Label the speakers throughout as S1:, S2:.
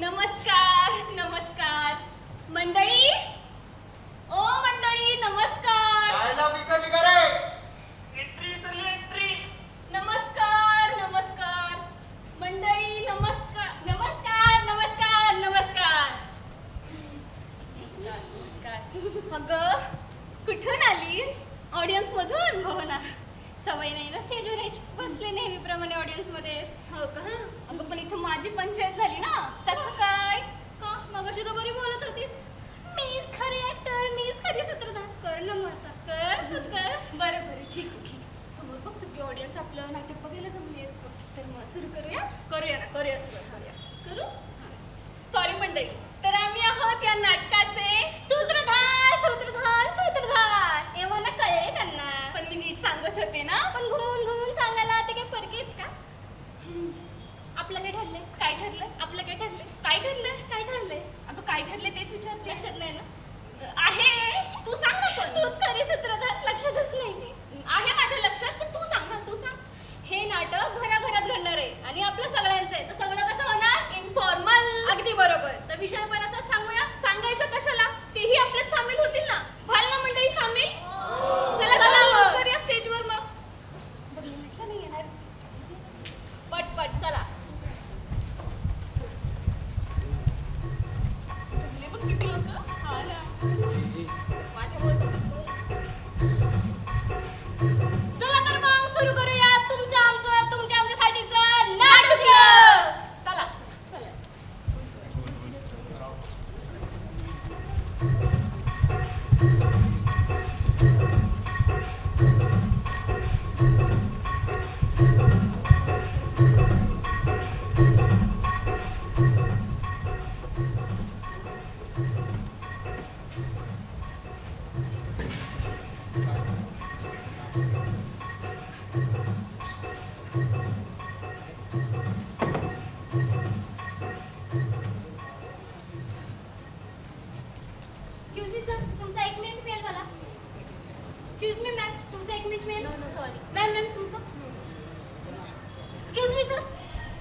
S1: नमस्कार नेहमीप्रमाणे मध्येच हो का? अगं पण इथं माझी पंचायत झाली ना. त्याचं काय? का? मगाशी तर बरी बोलत होतीस. मीच खरी ऍक्टर मीच खरी सूत्रधार. कर ना मग कर तूच कर. बरं बरं ठीक आहे ठीक आहे. समोर बघ सगळी ऑडियन्स आपलं नाटक बघायला जमली तर मग सुरू करूया. करूया ना करूया सुरू करूया. करू? सॉरी मंडळी. तर आम्ही आहोत या नाटकाचे सूत्रधार सूत्रधार सूत्रधार. हे ना कळले त्यांना. पण मी नीट सांगत होते ना. पण घुमून घुमून सांगायला ते काय परकेत का? आपलं काय ठरलंय? काय ठरलं आपलं काय ठरलंय? काय ठरलंय? काय ठरलंय? अगं काय ठरलंय तेच विचार लक्षात नाही ना? आहे. तू सांग ना पण. तूच खरी सूत्रधार. लक्षातच नाही. आहे माझ्या लक्षात पण तू सांग ना तू सांग. हे नाटक घराघरात घडणार आहे आणि आपलं सगळ्यांचं आहे. तर सगळं कसं होणार? इन्फॉर्मल अगदी बरोबर. तर विषय पण असा सांगूया. सांगायचं कशाला? तेही आपल्यात सामील होतील ना.
S2: एक्सक्यूज मी मॅम तुमचा एक मिनिट मिळेल
S1: no no sorry
S2: ma'am ma'am तुमचं एक्सक्यूज मी सर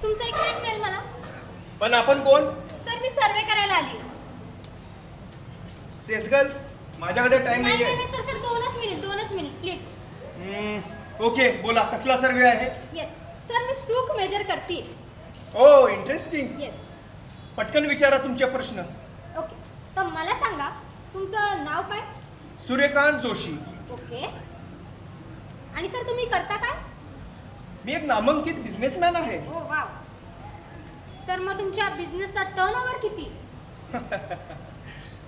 S2: तुमचा एक मिनिट मिळेल मला.
S3: पण आपण कोण?
S2: सर मी सर्वे करायला आली.
S3: सेसगल माझ्याकडे टाइम
S2: नाही सर सर दोनच मिनिट दोनच मिनिट प्लीज
S3: हम्म, ओके बोला कसला सर्वे आहे?
S2: येस सर मी सुख मेजर करते.
S3: ओ इंटरेस्टिंग
S2: येस
S3: पटकन विचारा तुमचे प्रश्न.
S2: ओके तर मला सांगा तुमचं नाव काय?
S3: सूर्यकांत जोशी.
S2: ओके. आणि सर तुम्ही करता काय?
S3: मी एक नामांकित बिझनेसमॅन आहे.
S2: Oh wow. तर मग तुमच्या बिझनेसचा टर्न ओव्हर किती?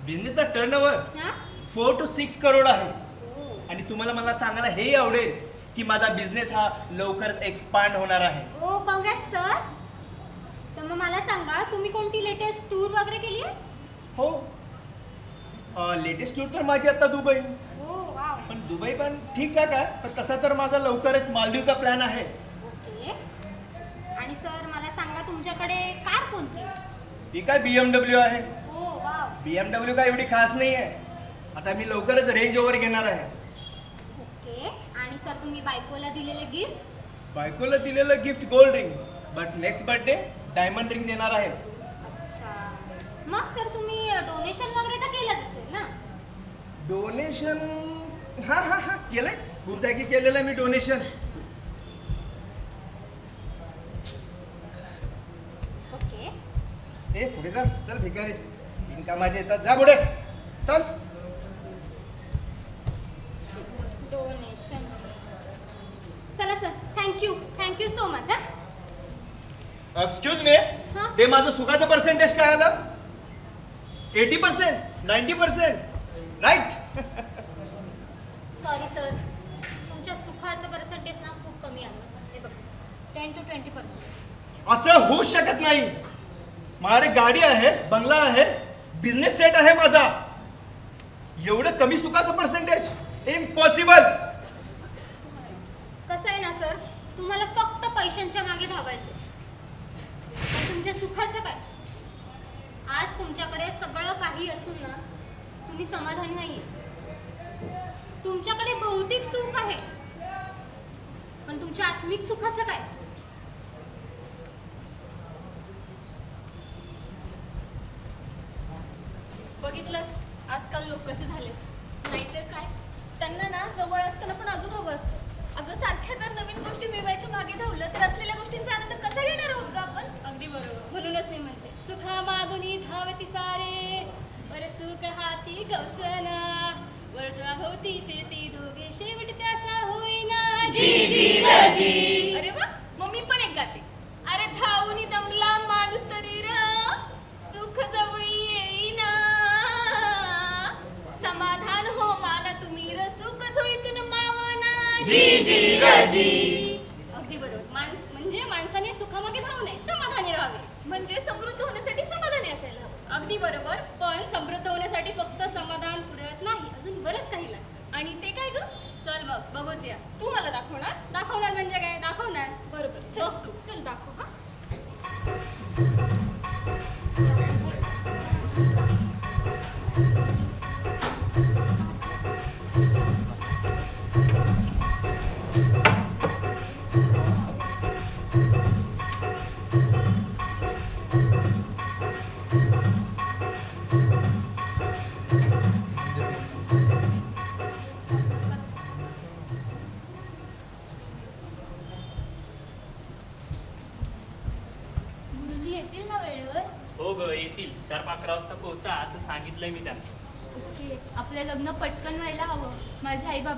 S3: बिझनेसचा टर्नओव्हर
S2: हा?
S3: फोर टू सिक्स करोड आहे.
S2: ओ
S3: आणि तुम्हाला मला सांगायला हेही आवडेल की माझा बिझनेस हा लवकरच एक्सपांड होणार आहे.
S2: ओ कॉंग्रॅट सर तर मग मला सांगा तुम्ही कोणती लेटेस्ट टूर वगैरे केली आहे?
S3: हो. लेटेस्ट टूर तर माझी आता दुबई. पण दुबई पण ठीक ठाक आहे पण तसा तर माझा लवकरच मालदीवचा प्लॅन आहे.
S2: ओके. आणि सर मला सांगा तुमच्याकडे कार कोणती?
S3: ती काय बी आहे.
S2: Oh wow.
S3: बी काय एवढी खास नाही आहे. आता मी लवकरच रेंज ओव्हर घेणार आहे.
S2: ओके. आणि सर तुम्ही बायकोला दिलेले गिफ्ट
S3: बायकोला दिलेलं gift gold ring but next birthday diamond ring देणार आहे.
S2: अच्छा. मग सर तुम्ही डोनेशन वगैरे तर केलंच असेल ना?
S3: डोनेशन हा हा हा केलंय. खूप जागी केलेलं आहे मी डोनेशन
S2: ओके.
S3: ए पुढे जा. चल भिकारी. बिनकामाचे येतात. जा पुढे. चल.
S2: डोनेशन चला sir thank you thank you so much हा.
S3: एक्सक्यूज मी
S2: हा?
S3: ते माझं सुखाचं पर्सेंटेज काय आलं? Eighty percent ninety percent right
S2: sorry sir तुमच्या सुखाचं पर्सेंटेज ना खूप कमी आलं हे बघ टेन टू ट्वेंटी पर्सेंट
S3: असं होऊच शकत नाही. माझ्याकडे गाडी आहे बंगला आहे बिझनेस सेट आहे माझा. एवढं कमी सुखाचं पर्सेंटेज इम्पॉसिबल
S2: कसं आहे ना सर तुम्हाला फक्त पैशांच्या मागे धावायचं पण तुमच्या सुखाचं काय? आज तुमच्याकडे सगळं काही असून ना तुम्ही समाधानी नाहीये. तुमच्याकडे भौतिक सुख आहे. पण तुमच्या आत्मिक सुखाचं काय?
S1: बघितलंस? आजकाल लोक कसे झालेत? नाहीतर काय? त्यांना ना जवळ असताना पण अजून हवं असतं. अगं सारख्या जर नवीन गोष्टी मिळवायच्या मागे धावलं तर असलेल्या गोष्टींचा आनंद कसा घेणार आहोत का आपण? अगदी बरोबर. म्हणूनच मी म्हणते सुखा मागुनी धावती सारे. बरे सुख हाती गवसना वर्तुळाभोवती फिरती दोघे शेवट त्याचा होईना. जी जी अरे वा मग मी पण एक गाते. अरे धावून दमला माणूस तरी र सुख जवळी येईना. समाधान हो माना तुम्ही र सुख झोळीतून मावना. जी जी अगदी बरोबर. माणस म्हणजे माणसाने सुखामागे धावू नये समाधानी राहावे. म्हणजे समृद्ध होण्यासाठी समाधानी असायला हवं. अगदी बरोबर. पण समृद्ध होण्यासाठी फक्त समाधान पुरत नाही अजून बरंच काही लागतं आणि ते काय ग? चल मग बघूच या. तू मला दाखवणार? दाखवणार म्हणजे काय? दाखवणार? बरोबर. चल चल दाखव हा.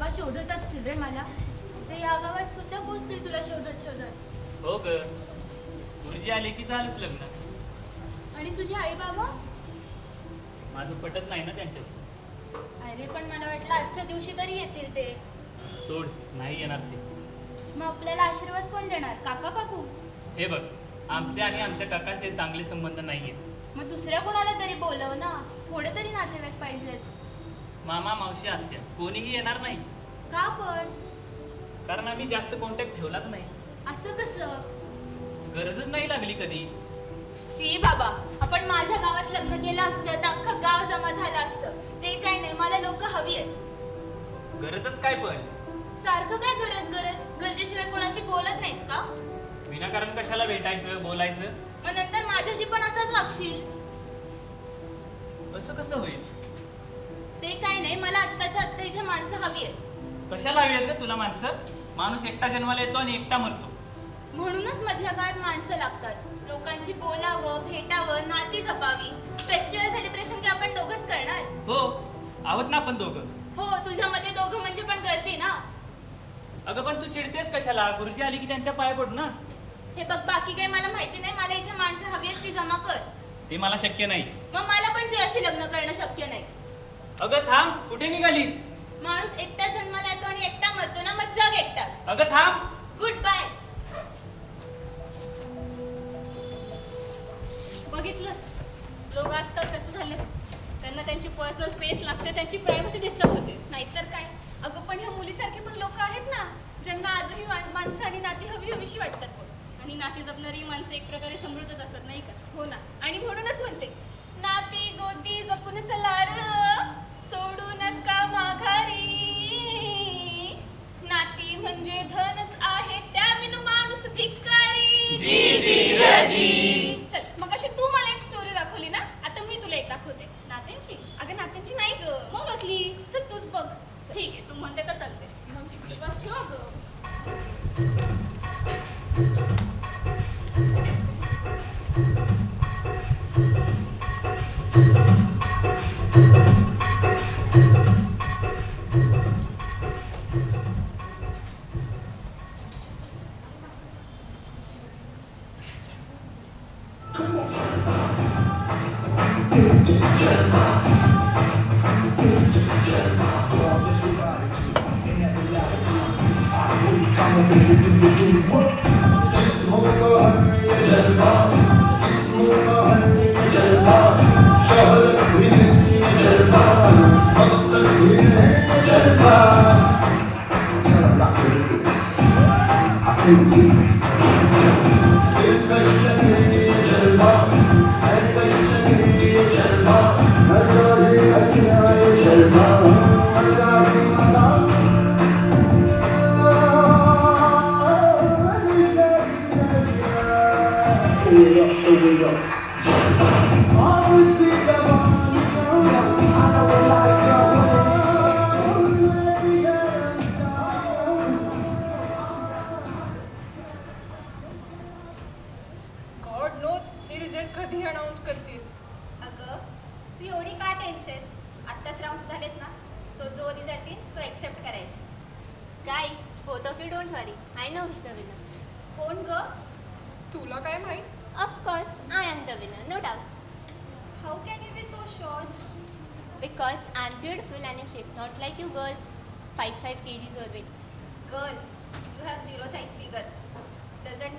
S4: बाबा शोधत असतील रे मला. ते या गावात सुद्धा पोचतील तुला शोधत शोधत.
S5: हो ग. गुरुजी आले की झालंच लग्न.
S4: आणि तुझे आई बाबा?
S5: माझं पटत नाही ना त्यांच्याशी.
S2: अरे पण मला वाटलं आजच्या दिवशी तरी येतील ते.
S5: सोड नाही येणार ते.
S2: मग आपल्याला आशीर्वाद कोण देणार? काका काकू?
S5: हे बघ आमचे आणि आमच्या काकांचे चांगले संबंध नाहीये
S2: मग दुसऱ्या कोणाला तरी बोलव ना. थोडे तरी नातेवाईक पाहिजेत.
S5: मामा मावशी आत्या कोणीही येणार नाही.
S2: का पण?
S5: कारण आम्ही जास्त कॉन्टॅक्ट ठेवलाच नाही.
S2: असं कसं?
S5: गरजच नाही लागली कधी.
S4: सी बाबा आपण माझ्या गावात लग्न केलं असतं तर अख्खं गाव जमा झालं असतं. ते काय नाही मला लोक हवी आहेत.
S5: गरजच काय पण?
S4: सारखं काय गरज गरज? गरजेशिवाय कोणाशी बोलत नाहीस का?
S5: विनाकारण कशाला भेटायचं बोलायचं?
S4: मग नंतर माझ्याशी पण असंच वागशील.
S5: असं कसं होईल?
S4: ते काय नाही मला आत्ताच्या आत्ता इथे माणसं हवी आहेत.
S5: कशाला हवी का तुला माणसं? माणूस एकटा जन्माला येतो आणि एकटा मरतो.
S4: म्हणूनच मधल्या काळात माणसं लागतात. लोकांशी बोलावं भेटावं नाती जपावी. फेस्टिवल सेलिब्रेशन की आपण दोघंच करणार?
S5: हो आहोत ना आपण दोघं.
S4: हो तुझ्यामध्ये दोघं म्हणजे पण गर्दी ना?
S5: अगं पण तू चिडतेस कशाला? गुरुजी आली की त्यांच्या पाया पड ना.
S4: हे बघ बाकी काही मला माहिती नाही. मला इथे माणसं हवी आहेत ती जमा कर.
S5: ते मला शक्य नाही.
S4: मग मला पण तुझ्याशी लग्न करणं शक्य नाही.
S5: अगं थांब कुठे निघालीस?
S4: माणूस एकटा जन्माला येतो आणि एकटा मरतो ना मग जग एकटाच.
S5: अगं थांब.
S4: गुड बाय
S1: बघितलंस? लोक आजकाल कसं झाले त्यांना त्यांची पर्सनल स्पेस लागते त्यांची प्रायव्हसी डिस्टर्ब होते. नाहीतर काय? अगं पण ह्या मुलीसारखे पण लोक आहेत ना ज्यांना आजही मा- माणसं आणि नाती हवी हवीशी वाटतात बघ. आणि नाती जपणारी माणसं एक प्रकारे समृद्धच असतात नाही का? हो ना. आणि म्हणूनच म्हणते नाती गोती जपून चला र सोडू नका माघारी. नाती म्हणजे धनच आहे त्या बिन माणूस भिकारी. चल मग अशी तू मला एक स्टोरी दाखवली ना? आता मी तुला एक दाखवते. नात्यांची? अगं नात्यांची नाही ग. मग असली. चल तूच बघ. ठीक आहे तू म्हणते तर चालते मग विश्वास ठेव ग
S6: God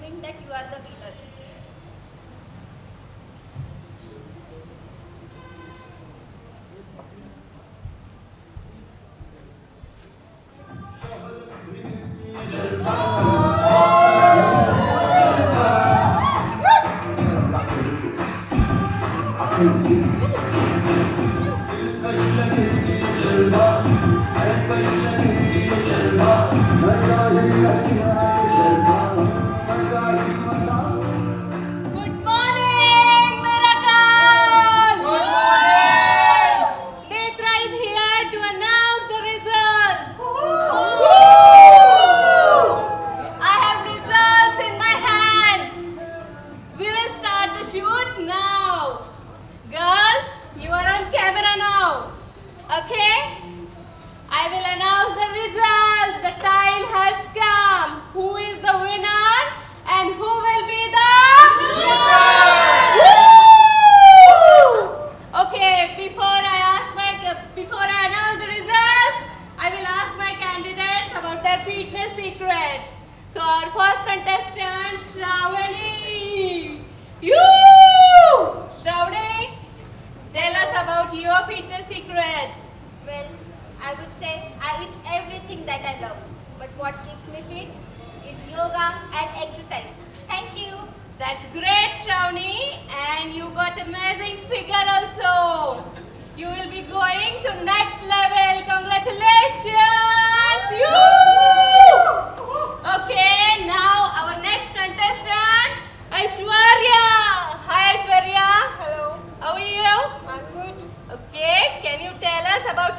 S7: doesn't mean that you are the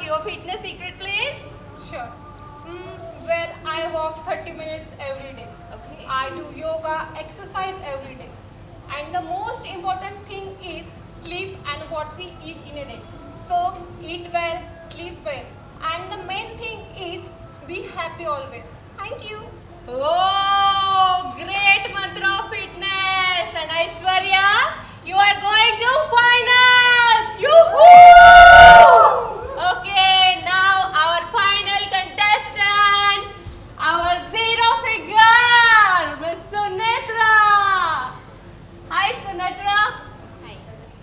S1: your fitness secret, please?
S8: Sure. Mm, well, I walk 30 minutes every day.
S1: Okay.
S8: I do yoga, exercise every day. And the most important thing is sleep and what we eat in a day. So, eat well, sleep well. And the main thing is be happy always. Thank you.
S1: Oh, great mantra of fitness. And Aishwarya, you are going to finals. Yoo-hoo! Okay, now our final contestant, our zero figure, Miss Sunetra. Hi, Sunetra.
S9: Hi.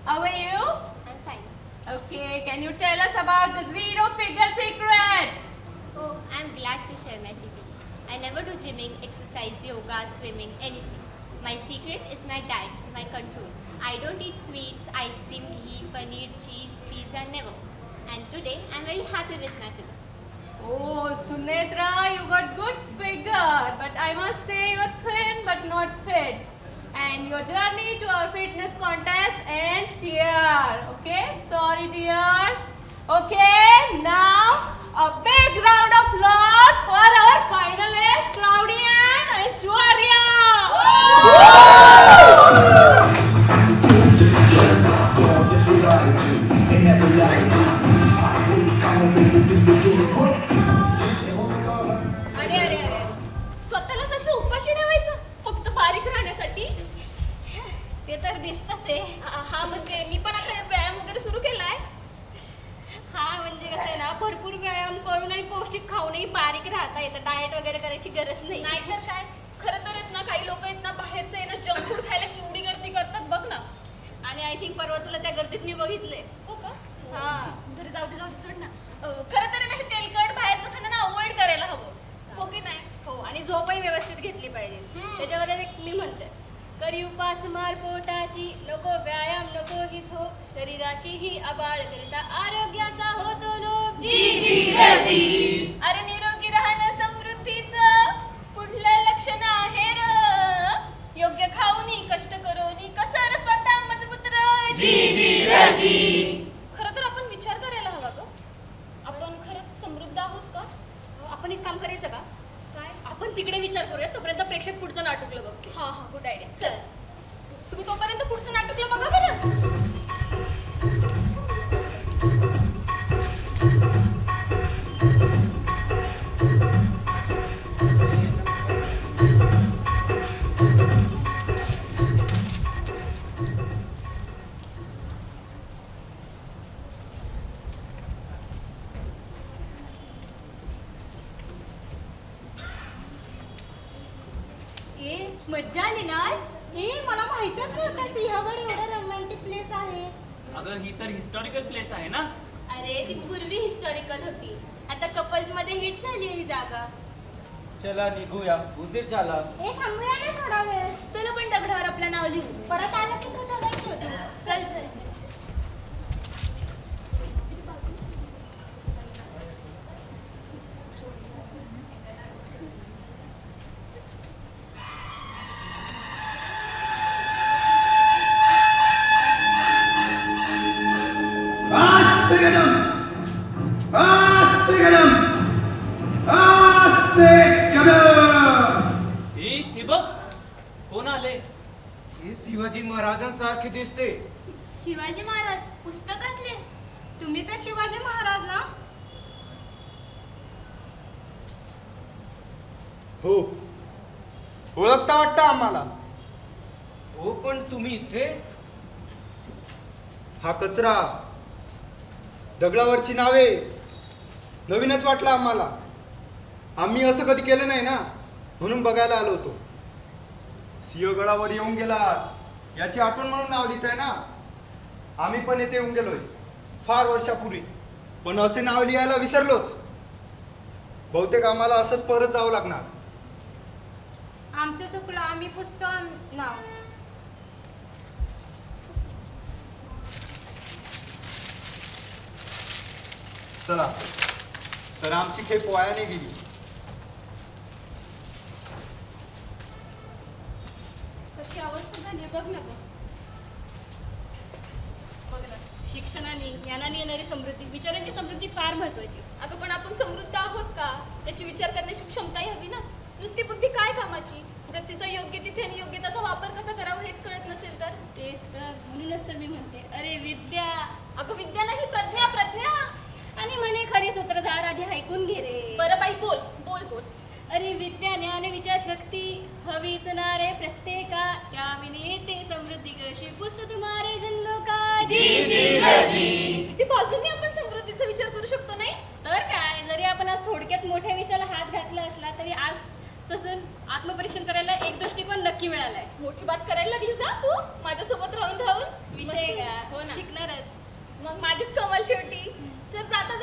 S1: How are you?
S9: I'm fine.
S1: Okay, can you tell us about the zero figure secret?
S9: Oh, I'm glad to share my secrets. I never do gymming, exercise, yoga, swimming, anything. My secret is my diet, my control. I don't eat sweets, ice cream, ghee, paneer, cheese, pizza, never. And today, I'm very happy with my figure.
S1: Oh, Sunetra, you got good figure, but I must say you're thin but not fit. And your journey to our fitness contest ends here. Okay, sorry, dear. Okay, now a big
S10: think परवा तुला त्या गर्दीत मी बघितले
S8: हो का?
S10: हा. बरं जाऊ दे जाऊ दे सोड ना.
S8: अं, खरं तर ना हे तेलकट बाहेरचं खाणं ना अवॉइड करायला हवं. हो की नाही?
S10: हो आणि झोपही व्यवस्थित घेतली पाहिजे.
S8: हम्म.
S10: त्याच्यावर एक मी म्हणते करी उपास मार पोटाची नको व्यायाम नको ही झो शरीराची ही आबाळ करिता आरोग्याचा होतो लोभ.
S8: अरे निरोगी खरं तर आपण विचार करायला हवा ग. आपण खरंच समृद्ध आहोत का?
S10: आपण एक काम करायचं का?
S8: काय?
S10: आपण तिकडे विचार करूया. तोपर्यंत प्रेक्षक पुढचं नाटकलं बघते
S8: हा हा.
S10: गुड आयडिया
S8: चल. तुम्ही तोपर्यंत पुढचं नाटकला बघा बरं.
S5: अगं ही तर हिस्टॉरिकल प्लेस आहे ना?
S4: अरे ती पूर्वी हिस्टॉरिकल होती. आता कपल्समध्ये हिट झाली ही जागा.
S11: चला निघूया. उशीर झाला.
S12: हे थांबूया ना थोडा वेळ?
S4: चल पण दगडावर आपलं नाव लिहू
S12: परत आलं की तू दगड शोधू.
S4: चल चल.
S11: शिवाजी महाराजांसारखे दिसते.
S4: शिवाजी महाराज पुस्तकातले?
S12: तुम्ही तर शिवाजी महाराज ना?
S6: हो. ओळखता वाटतं आम्हाला.
S11: हो पण तुम्ही इथे?
S6: हा कचरा दगडावरची नावे नवीनच वाटलं आम्हाला. आम्ही असं कधी केलं नाही ना? म्हणून बघायला आलो होतो. सिंहगडावर येऊन गेला याची आठवण म्हणून नाव लिहित ना? आम्ही पण येथे येऊन गेलोय. फार वर्षापूर्वी. पण असे नाव लिहायला विसरलोच. बहुतेक आम्हाला असंच परत जावं लागणार.
S12: आमचं चुकलं. आम्ही पुसतो आम- नाव.
S6: चला. तर आमची खेप वायाने गेली.
S1: कशी अवस्था झाली बघ ना गं.
S10: बघ ना, शिक्षणाने ज्ञानाने येणारी समृद्धी विचारांची समृद्धी फार महत्वाची
S1: अगं पण आपण समृद्ध आहोत का? त्याची विचार करण्याची क्षमताही हवी ना. नुसती बुद्धी काय कामाची? जर तिचा योग्य तिथे आणि योग्य तसा वापर कसा करावा हेच कळत नसेल तर?
S10: तेच तर म्हणूनच तर मी म्हणते अरे विद्या.
S1: अगं विद्या नाही प्रज्ञा प्रज्ञा.
S10: आणि म्हणे खरी सूत्रधार आधी ऐकून घे रे.
S1: बरं बाई बोल बोल बोल.
S10: अरे विद्या ज्ञान विचार शक्ती हवीच ना रे प्रत्येका त्या विनेते समृद्धी कशी? पुस्तक तुम्हारे जनलो का जी जी
S1: किती बाजूने आपण समृद्धीचा विचार करू शकतो नाही?
S10: तर काय जरी आपण आज थोडक्यात मोठ्या विषयाला हात घातला असला तरी आजपासून आत्मपरीक्षण करायला एक दृष्टिकोन नक्की मिळालाय.
S1: मोठी बात करायला लागली जा तू? माझ्यासोबत राहून राहून
S10: विषय. का?
S1: हो ना.
S10: शिकणारच.
S1: मग माझीच कमाल शेवटी. सर जाता